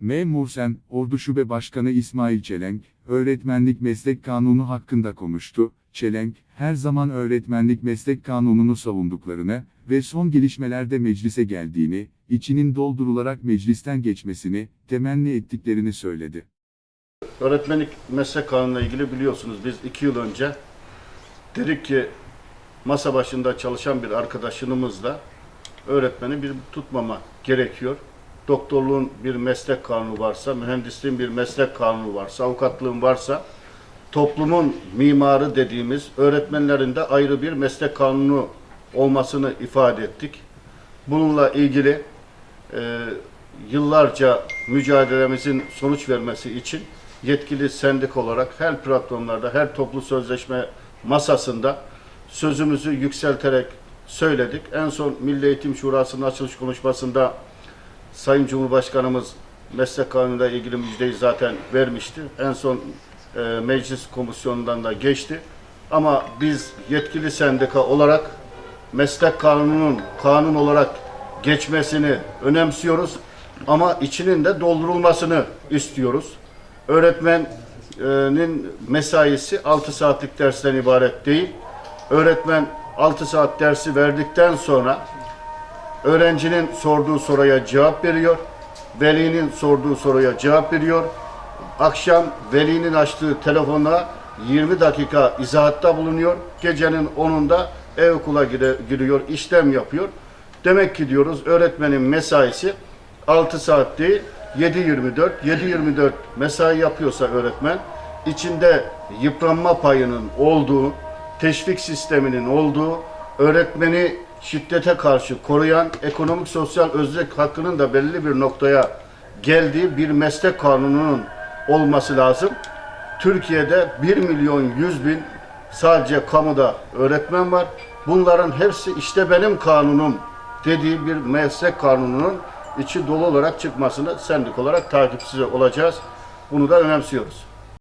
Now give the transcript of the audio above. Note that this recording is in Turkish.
Memur Sen, Ordu Şube Başkanı İsmail Çelenk, öğretmenlik meslek kanunu hakkında konuştu. Çelenk, her zaman öğretmenlik meslek kanununu savunduklarını ve son gelişmelerde meclise geldiğini, içinin doldurularak meclisten geçmesini, temenni ettiklerini söyledi. Öğretmenlik meslek kanunuyla ilgili biliyorsunuz biz iki yıl önce dedik ki masa başında çalışan bir arkadaşımızla öğretmeni bir tutmama gerekiyor. Doktorluğun bir meslek kanunu varsa, mühendisliğin bir meslek kanunu varsa, avukatlığın varsa toplumun mimarı dediğimiz öğretmenlerin de ayrı bir meslek kanunu olmasını ifade ettik. Bununla ilgili e, yıllarca mücadelemizin sonuç vermesi için yetkili sendik olarak her platformlarda, her toplu sözleşme masasında sözümüzü yükselterek söyledik. En son Milli Eğitim Şurası'nın açılış konuşmasında Sayın Cumhurbaşkanımız meslek kanunuyla ilgili müjdeyi zaten vermişti. En son e, meclis komisyonundan da geçti. Ama biz yetkili sendika olarak meslek kanununun kanun olarak geçmesini önemsiyoruz ama içinin de doldurulmasını istiyoruz. Öğretmenin mesaisi 6 saatlik dersten ibaret değil. Öğretmen 6 saat dersi verdikten sonra öğrencinin sorduğu soruya cevap veriyor. Velinin sorduğu soruya cevap veriyor. Akşam velinin açtığı telefona 20 dakika izahatta bulunuyor. Gecenin 10'unda ev okula giriyor, işlem yapıyor. Demek ki diyoruz öğretmenin mesaisi 6 saat değil 7-24. 7-24 mesai yapıyorsa öğretmen içinde yıpranma payının olduğu, teşvik sisteminin olduğu, öğretmeni şiddete karşı koruyan ekonomik sosyal özlük hakkının da belli bir noktaya geldiği bir meslek kanununun olması lazım. Türkiye'de 1 milyon 100 bin sadece kamuda öğretmen var. Bunların hepsi işte benim kanunum dediği bir meslek kanununun içi dolu olarak çıkmasını sendik olarak takipsiz olacağız. Bunu da önemsiyoruz.